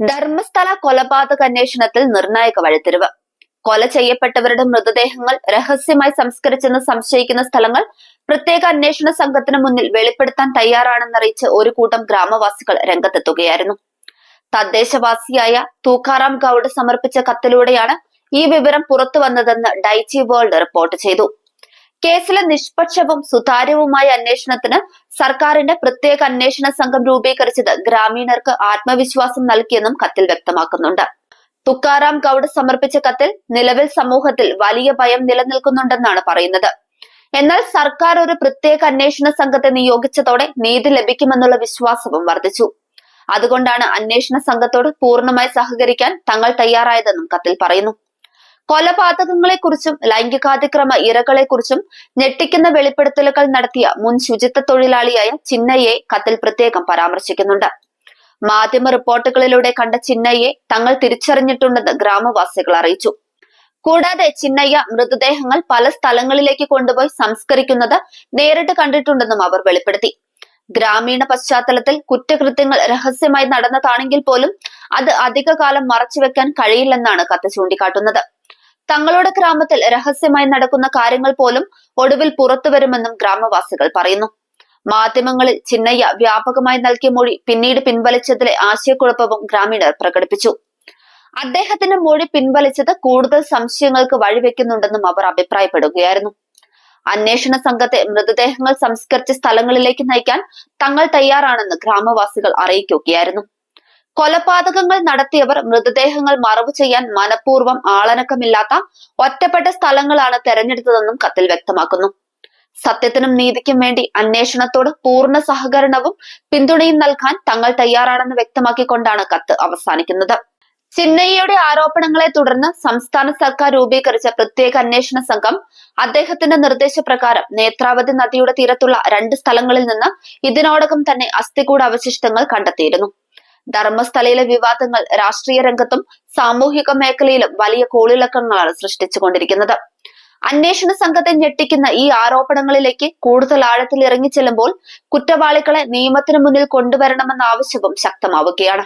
ധർമ്മസ്ഥല കൊലപാതക അന്വേഷണത്തിൽ നിർണായക വഴിത്തിരിവ്. കൊല ചെയ്യപ്പെട്ടവരുടെ മൃതദേഹങ്ങൾ രഹസ്യമായി സംസ്കരിച്ചെന്ന് സംശയിക്കുന്ന സ്ഥലങ്ങൾ പ്രത്യേക അന്വേഷണ സംഘത്തിന് മുന്നിൽ വെളിപ്പെടുത്താൻ തയ്യാറാണെന്നറിയിച്ച് ഒരു കൂട്ടം ഗ്രാമവാസികൾ രംഗത്തെത്തുകയായിരുന്നു. തദ്ദേശവാസിയായ തൂക്കാറാം ഗൌഡ് സമർപ്പിച്ച കത്തിലൂടെയാണ് ഈ വിവരം പുറത്തുവന്നതെന്ന് ഡൈച്ചി വേൾഡ് റിപ്പോർട്ട് ചെയ്തു. കേസിലെ നിഷ്പക്ഷവും സുതാര്യവുമായ അന്വേഷണത്തിന് സർക്കാരിന്റെ പ്രത്യേക അന്വേഷണ സംഘം രൂപീകരിച്ചത് ഗ്രാമീണർക്ക് ആത്മവിശ്വാസം നൽകിയെന്നും കത്തിൽ വ്യക്തമാക്കുന്നുണ്ട്. തുക്കാറാം ഗൌഡ് സമർപ്പിച്ച കത്തിൽ നിലവിൽ സമൂഹത്തിൽ വലിയ ഭയം നിലനിൽക്കുന്നുണ്ടെന്നാണ് പറയുന്നത്. എന്നാൽ സർക്കാർ ഒരു പ്രത്യേക അന്വേഷണ സംഘത്തെ നിയോഗിച്ചതോടെ നീതി ലഭിക്കുമെന്നുള്ള വിശ്വാസവും വർദ്ധിച്ചു. അതുകൊണ്ടാണ് അന്വേഷണ സംഘത്തോട് പൂർണമായി സഹകരിക്കാൻ തങ്ങൾ തയ്യാറായതെന്നും കത്തിൽ പറയുന്നു. കൊലപാതകങ്ങളെക്കുറിച്ചും ലൈംഗികാതിക്രമ ഇരകളെക്കുറിച്ചും ഞെട്ടിക്കുന്ന വെളിപ്പെടുത്തലുകൾ നടത്തിയ മുൻ ശുചിത്വ തൊഴിലാളിയായ ചിന്നയെ കത്തിൽ പ്രത്യേകം പരാമർശിക്കുന്നുണ്ട്. മാധ്യമ റിപ്പോർട്ടുകളിലൂടെ കണ്ട ചിന്നയെ തങ്ങൾ തിരിച്ചറിഞ്ഞിട്ടുണ്ടെന്ന് ഗ്രാമവാസികൾ അറിയിച്ചു. കൂടാതെ ചിന്നയ്യ മൃതദേഹങ്ങൾ പല സ്ഥലങ്ങളിലേക്ക് കൊണ്ടുപോയി സംസ്കരിക്കുന്നത് നേരിട്ട് കണ്ടിട്ടുണ്ടെന്നും അവർ വെളിപ്പെടുത്തി. ഗ്രാമീണ പശ്ചാത്തലത്തിൽ കുറ്റകൃത്യങ്ങൾ രഹസ്യമായി നടന്നതാണെങ്കിൽ പോലും അത് അധികകാലം മറച്ചുവെക്കാൻ കഴിയില്ലെന്നാണ് കത്ത് ചൂണ്ടിക്കാട്ടുന്നത്. തങ്ങളുടെ ഗ്രാമത്തിൽ രഹസ്യമായി നടക്കുന്ന കാര്യങ്ങൾ പോലും ഒടുവിൽ പുറത്തുവരുമെന്നും ഗ്രാമവാസികൾ പറയുന്നു. മാധ്യമങ്ങളിൽ ചിന്നയ്യ വ്യാപകമായി നൽകിയ മൊഴി പിന്നീട് പിൻവലിച്ചതിലെ ആശയക്കുഴപ്പവും ഗ്രാമീണർ പ്രകടിപ്പിച്ചു. അദ്ദേഹത്തിന്റെ മൊഴി പിൻവലിച്ചത് കൂടുതൽ സംശയങ്ങൾക്ക് വഴിവെക്കുന്നുണ്ടെന്നും അവർ അഭിപ്രായപ്പെടുകയായിരുന്നു. അന്വേഷണ സംഘത്തെ മൃതദേഹങ്ങൾ സംസ്കരിച്ച സ്ഥലങ്ങളിലേക്ക് നയിക്കാൻ തങ്ങൾ തയ്യാറാണെന്ന് ഗ്രാമവാസികൾ അറിയിക്കുകയായിരുന്നു. കൊലപാതകങ്ങൾ നടത്തിയവർ മൃതദേഹങ്ങൾ മറവ് ചെയ്യാൻ മനഃപൂർവം ആളനക്കമില്ലാത്ത ഒറ്റപ്പെട്ട സ്ഥലങ്ങളാണ് തെരഞ്ഞെടുത്തതെന്നും കത്തിൽ വ്യക്തമാക്കുന്നു. സത്യത്തിനും നീതിക്കും വേണ്ടി അന്വേഷണത്തോട് പൂർണ സഹകരണവും പിന്തുണയും നൽകാൻ തങ്ങൾ തയ്യാറാണെന്ന് വ്യക്തമാക്കിക്കൊണ്ടാണ് കത്ത് അവസാനിക്കുന്നത്. ചിന്നയ്യയുടെ ആരോപണങ്ങളെ തുടർന്ന് സംസ്ഥാന സർക്കാർ രൂപീകരിച്ച പ്രത്യേക അന്വേഷണ സംഘം അദ്ദേഹത്തിന്റെ നിർദ്ദേശപ്രകാരം നേത്രാവതി നദിയുടെ തീരത്തുള്ള രണ്ട് സ്ഥലങ്ങളിൽ നിന്ന് ഇതിനോടകം തന്നെ അസ്ഥികൂട അവശിഷ്ടങ്ങൾ കണ്ടെത്തിയിരുന്നു. ധർമ്മസ്ഥലയിലെ വിവാദങ്ങൾ രാഷ്ട്രീയ രംഗത്തും സാമൂഹിക മേഖലയിലും വലിയ കോളിളക്കങ്ങളാണ് സൃഷ്ടിച്ചുകൊണ്ടിരിക്കുന്നത്. അന്വേഷണ സംഘത്തെ ഞെട്ടിക്കുന്ന ഈ ആരോപണങ്ങളിലേക്ക് കൂടുതൽ ആഴത്തിൽ ഇറങ്ങിച്ചെല്ലുമ്പോൾ കുറ്റവാളികളെ നിയമത്തിന് മുന്നിൽ കൊണ്ടുവരണമെന്ന ആവശ്യവും ശക്തമാവുകയാണ്.